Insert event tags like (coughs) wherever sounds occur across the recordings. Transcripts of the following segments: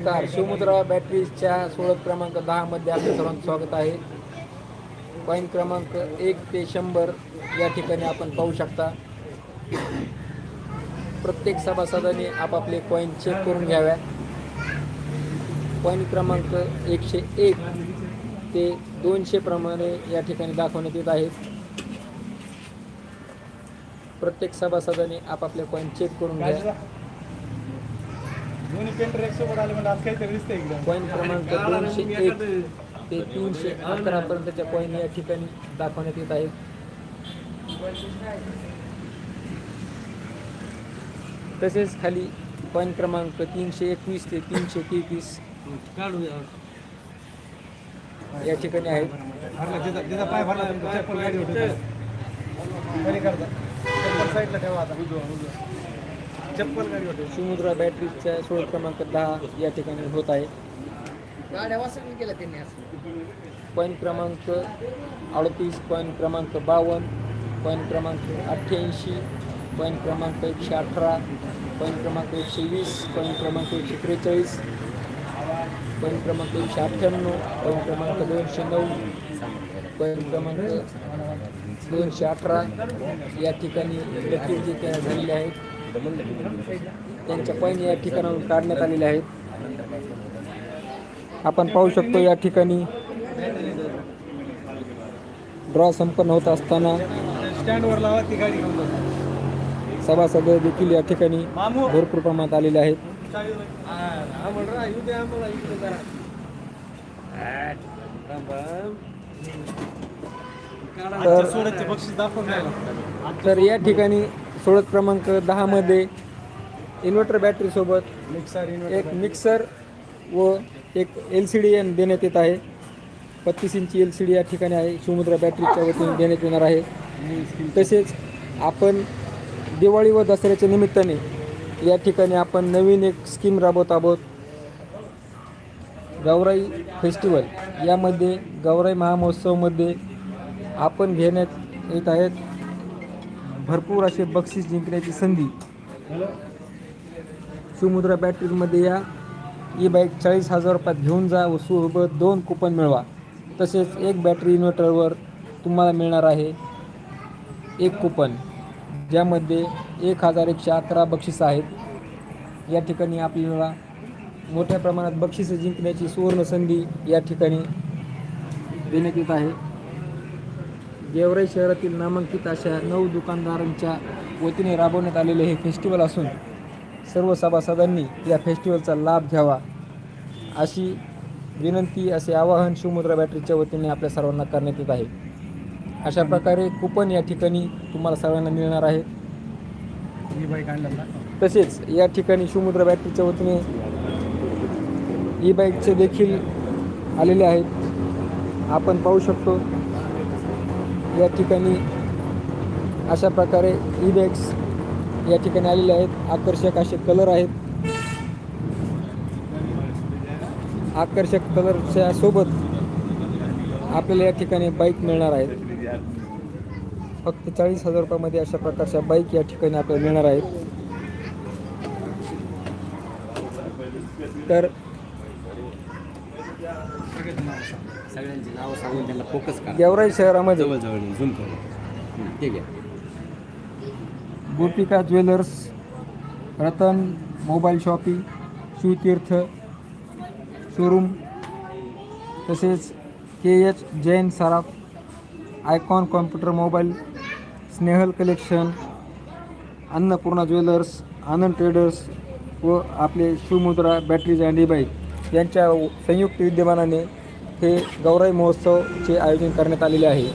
नमस्कार शिवमुद्रा बॅटरीजच्या सोळत क्रमांक दहामध्ये आपलं सर्वांचं स्वागत आहे. पॉईंट क्रमांक एक ते शंभर या ठिकाणी आपण पाहू शकता. प्रत्येक सभासदाने आपापले कॉईन चेक करून घ्याव्या पॉईंट क्रमांक एकशे एक ते दोनशे प्रमाणे या ठिकाणी दाखवण्यात येत आहेत. प्रत्येक सभासदाने आपापले कॉईन चेक करून घ्या. दोन्ही पेंटर एक सोबत आले म्हणजे आज काहीतरी दिसतंय एकदम कॉईन क्रमांक दोनशे एक ते तीनशे अकरा पर्यंतच्या कॉईन या ठिकाणी दाखवण्यात येत आहेत तसेच खाली कॉईन क्रमांक तीनशे एकवीस ते तीनशे तेवीस या ठिकाणी आहेत साईडला ठेवा आता. शिवमुद्रा बॅटरीच्या सोळ क्रमांक दहा या ठिकाणी होत आहे. कॉईन क्रमांक अडतीस कॉईन क्रमांक बावन्न कॉईन क्रमांक अठ्ठ्याऐंशी कॉईन क्रमांक एकशे अठरा कॉईन क्रमांक एकशे वीस कॉईन क्रमांक एकशे त्रेचाळीस कॉईन क्रमांक एकशे अठ्ठ्याण्णव कॉईन क्रमांक दोनशे नऊ कॉईन क्रमांक दोनशे अठरा या ठिकाणी देखील जे काही झालेले आहेत. त्यांच्या कॉईन या ठिकाणाहून काढण्यात आलेल्या आहेत. आपण पाहू शकतो या ठिकाणी ड्रॉ संपन्न होत असताना सभासद देखील या ठिकाणी भरपूर प्रमाणात आलेले आहेत. तर या ठिकाणी सोळत क्रमांक दहामध्ये इन्व्हर्टर बॅटरीसोबत मिक्सर एक मिक्सर व एक एल सी डी देण्यात येत आहे. पस्तीस इंची एल सी डी या ठिकाणी आहे. शिवमुद्रा बॅटरीच्या वतीने देण्यात येणार आहे. तसेच आपण दिवाळी व दसऱ्याच्या निमित्ताने या ठिकाणी आपण नवीन एक स्कीम राबवत आहोत. गौराई फेस्टिवल यामध्ये गौराई महामहोत्सवमध्ये आपण घेण्यात येत आहेत. भरपूर असे बक्षीस जिंकण्याची संधी. सुमुद्रा बॅटरीमध्ये या ई बाईक चाळीस हजार रुपयात घेऊन जा व सोबत दोन कुपन मिळवा. तसेच एक बॅटरी इन्व्हर्टरवर तुम्हाला मिळणार आहे एक कुपन ज्यामध्ये एक हजार एकशे अकरा बक्षिसं आहेत. या ठिकाणी आपल्याला मोठ्या प्रमाणात बक्षिसं जिंकण्याची सुवर्ण संधी या ठिकाणी देण्यात येत आहे. गेवराई शहरातील नामांकित अशा नऊ दुकानदारांच्या वतीने राबवण्यात आलेले हे फेस्टिवल असून सर्व सभासदांनी या फेस्टिवलचा लाभ घ्यावा अशी विनंती असे आवाहन शिवमुद्रा बॅटरीच्या वतीने आपल्या सर्वांना करण्यात येत आहे. अशा प्रकारे कुपन या ठिकाणी तुम्हाला सर्वांना मिळणार आहे. तसेच या ठिकाणी शिवमुद्रा बॅटरीच्या वतीने ई बाईकचे देखील आलेले आहेत. आपण पाहू शकतो या ठिकाणी अशा प्रकारे ई या ठिकाणी आलेले आहेत. आकर्षक असे कलर आहेत. आकर्षक कलरच्या सोबत आपल्याला या ठिकाणी बाईक मिळणार आहेत. फक्त चाळीस हजार रुपयामध्ये अशा प्रकारच्या बाईक या ठिकाणी आपल्याला मिळणार आहेत. तर सगळ्यांची नावं सांगून त्यांना फोकस करा. गेवराई शहरामध्ये. जवळ जवळ झूम करू. ठीक आहे. Gopika jewellers Ratan mobile shoppe Shivtirth showroom तसेच के एच जैन सराफ icon computer mobile Snehal collection Annapurna jewellers Anand traders व आपले शिवमुद्रा बॅटरीज अँड बाईक यांच्या संयुक्त विद्यमानाने हे गौराई महोत्सवचे आयोजन करण्यात आलेले आहे.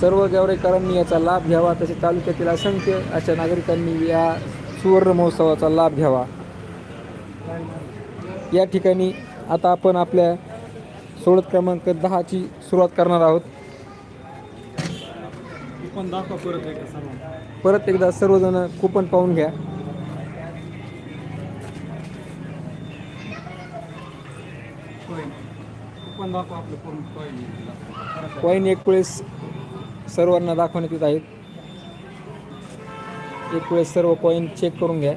सर्व गेवरेकरांनी याचा लाभ घ्यावा तसेच तालुक्यातील असंख्य अशा नागरिकांनी या सुवर्ण महोत्सवाचा लाभ घ्यावा. या ठिकाणी आता आपण आपल्या सोळत क्रमांक दहाची सुरुवात करणार आहोत. परत एकदा सर्वजण कुपन पाहून घ्या. कॉइन एक वेळेस आहेत. एक वेळेस सर्व कॉइन चेक करूँ घ्या.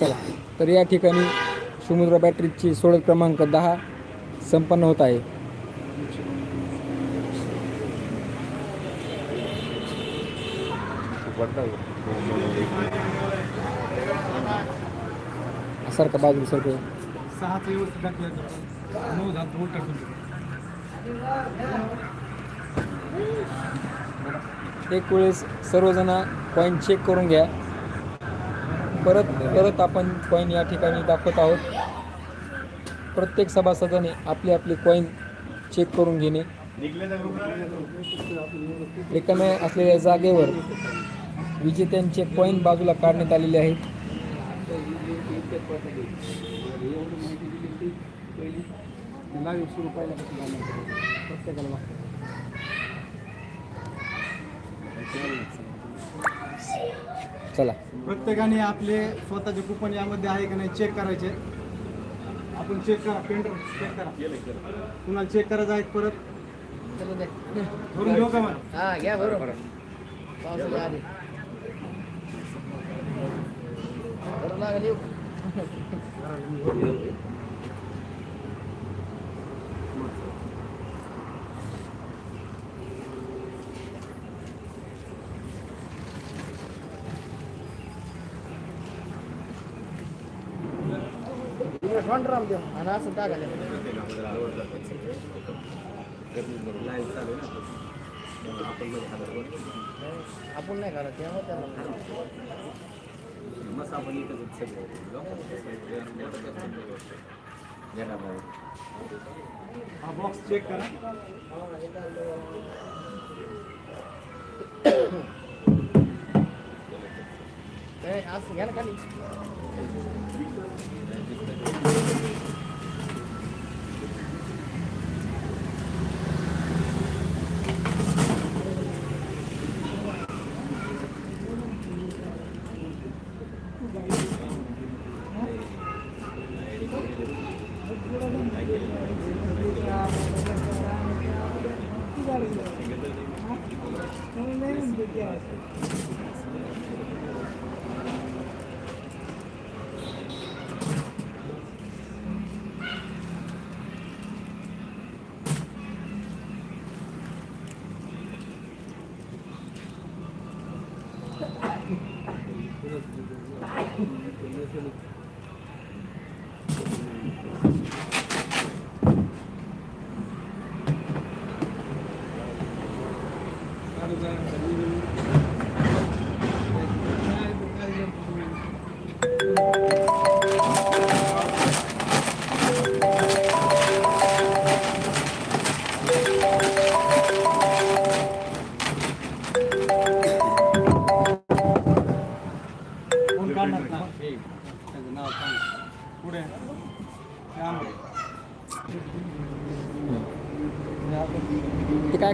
चला. तर या ठिकाणी समुद्र बॅटरीची सोडत क्रमांक दहा संपन्न होत आहे. सारखं बाजू सारखं. एक वेळेस सर्वजण कॉईन चेक करून घ्या. परत परत आपण कॉईन या ठिकाणी दाखवत आहोत. प्रत्येक सभासदाने आपली आपली कॉईन चेक करून घेणे. रिकाम्या असलेल्या जागेवर विजेत्यांचे कॉईन बाजूला काढण्यात आलेले आहेत. प्रत्येकाला चला. प्रत्येकाने आपले स्वतःचे कुपन यामध्ये आहे का नाही चेक करायचे. आपण चेक करा पेंटर चेक करा. तुम्हाला चेक करायचं आहे परत? भरून घेऊ का मला? हा घ्या बरोबर पावसाच्या आधी. बरं लागेल येऊ. फ्रंट राम देऊ आणि असं टाकायला आपण नाही करत त्यामुळे त्याला. आपण हा बॉक्स चेक करा. (coughs) असं घ्या ना खाली. get it.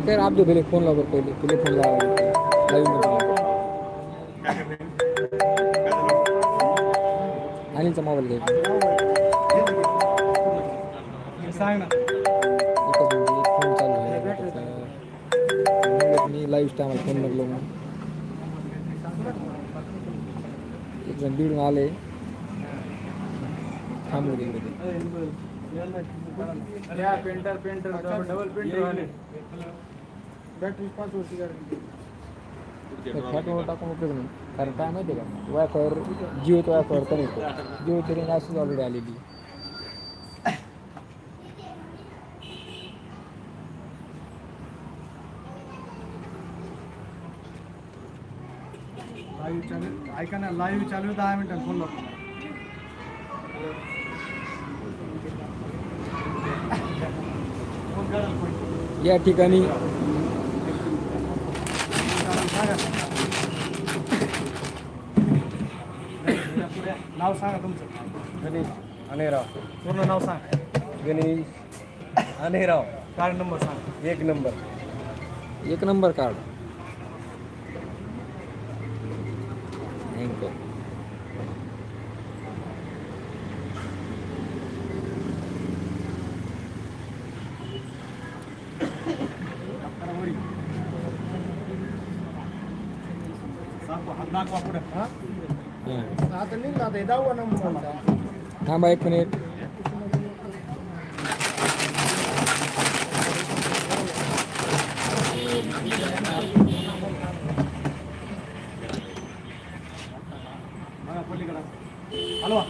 ते काय कर आप पहिले फोन लाव बरं पहिले तुला फोन लावा अनिलचा मोबाईल घ्यायचा हे। सांग ना एकच मिनिट एक फोन चालू आहे त्याचा. मी लाईव्ह टायमाला फोन लागलो मग एक जण बिडून आले थांबलो तिकडे ते पेंटर पेंटर डबल पेंटर आले बॅटरी पाच वर्षी गॅरंटी फॅटवर टाकून उपयोग नाही. कारण काय माहिती का? वायफायर जिओचं वायफायर पण येतो. जिओ तरी अशीच ऑलरेडी आलेली. लाईव्ह चालू ऐका ना लाईव्ह चालू आहे, दहा मिनिटात फोन फोन. या ठिकाणी नाव सांगा तुमचं. गणेश अनेराव. पूर्ण नाव सांगा. गणेश अनेराव. कार्ड नंबर सांगा. एक नंबर. एक नंबर कार्ड थँक्यू दाखवा हात दाखवा पुढे हा हं. आता निघला आता हे दहावा नंबर थांबा एक मिनिट. बघा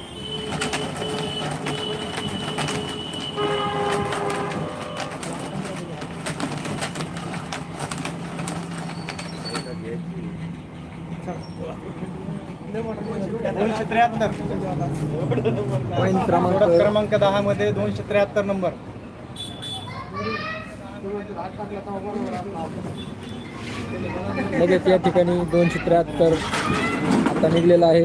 दोनशे त्र्याहत्तर. पॉईंट क्रमांक दहा मध्ये दोनशे त्र्याहत्तर नंबर. लगेच या ठिकाणी दोनशे त्र्याहत्तर आता निघलेलं आहे.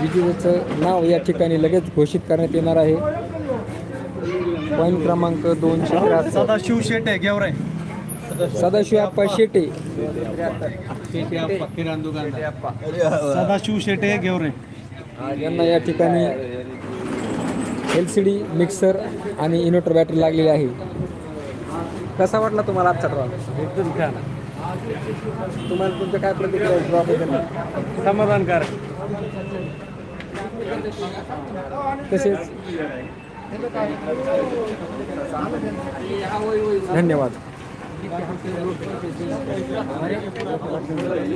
विजेचं नाव या ठिकाणी लगेच घोषित करण्यात येणार आहे. पॉईंट क्रमांक दोनशे त्र्याहत्तर. सदाशिव शेटे गेवराई. सदाशिव आप्पा शेटे. सदाशिव शेटे गेवराई यांना या ठिकाणी एल सी डी मिक्सर आणि इन्व्हर्टर बॅटरी लागलेली आहे. कसा वाटला तुम्हाला आजचा ड्रॉ एकदम छान. तुम्हाला तुमच्या काय प्रतिक्रिया ड्रॉ बद्दल? समाधानकारक. तसेच. धन्यवाद. よろしくお願いします。